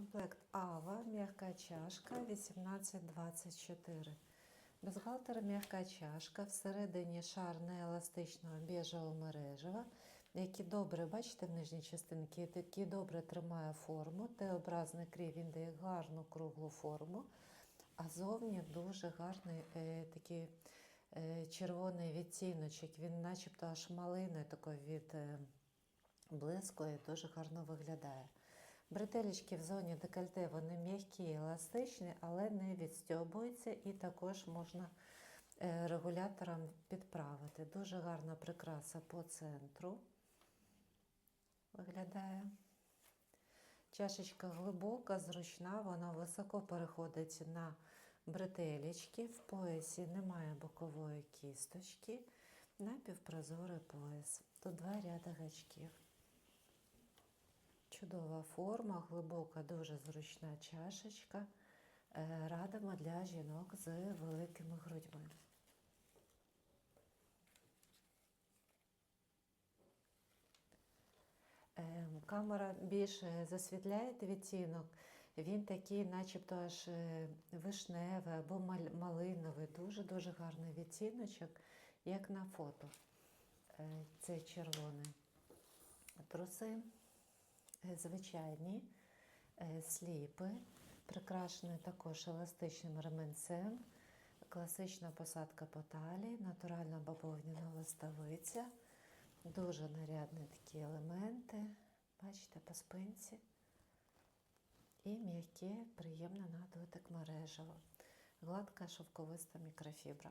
Комплект Ава, м'яка чашка 1824. Бюстгальтер м'яка чашка, всередині шар нееластичного біжевого мережева, який добре, бачите, в нижній частинці, який добре тримає форму. Т-образний крій він дає гарну круглу форму, а зовні дуже гарний е, такий е, червоний відтіночок. Він начебто аж малиною такою від е, блиску і дуже гарно виглядає. Бретелечки в зоні декольте вони м'які, еластичні, але не відстьобуються і також можна е, регулятором підправити. Дуже гарна прикраса по центру виглядає. Чашечка глибока, зручна, вона високо переходить на бретелечки. В поясі немає бокової кісточки, напівпрозорий пояс. Тут два ряди гачків. Чудова форма, глибока, дуже зручна чашечка. Е, Радимо для жінок з великими грудьми. Е, Камера більше засвітляє відтінок. Він такий, начебто аж е, вишневий або малиновий, дуже-дуже гарний відтіночок, як на фото. Е, Цей червоний. Труси звичайні, е, сліпи, прикрашені також еластичним ременцем, класична посадка по талії, натуральна бавовняна листовиця, дуже нарядні такі елементи, бачите, по спинці. І м'яке, приємне на дотик мережево. Гладка шовковиста мікрофібра.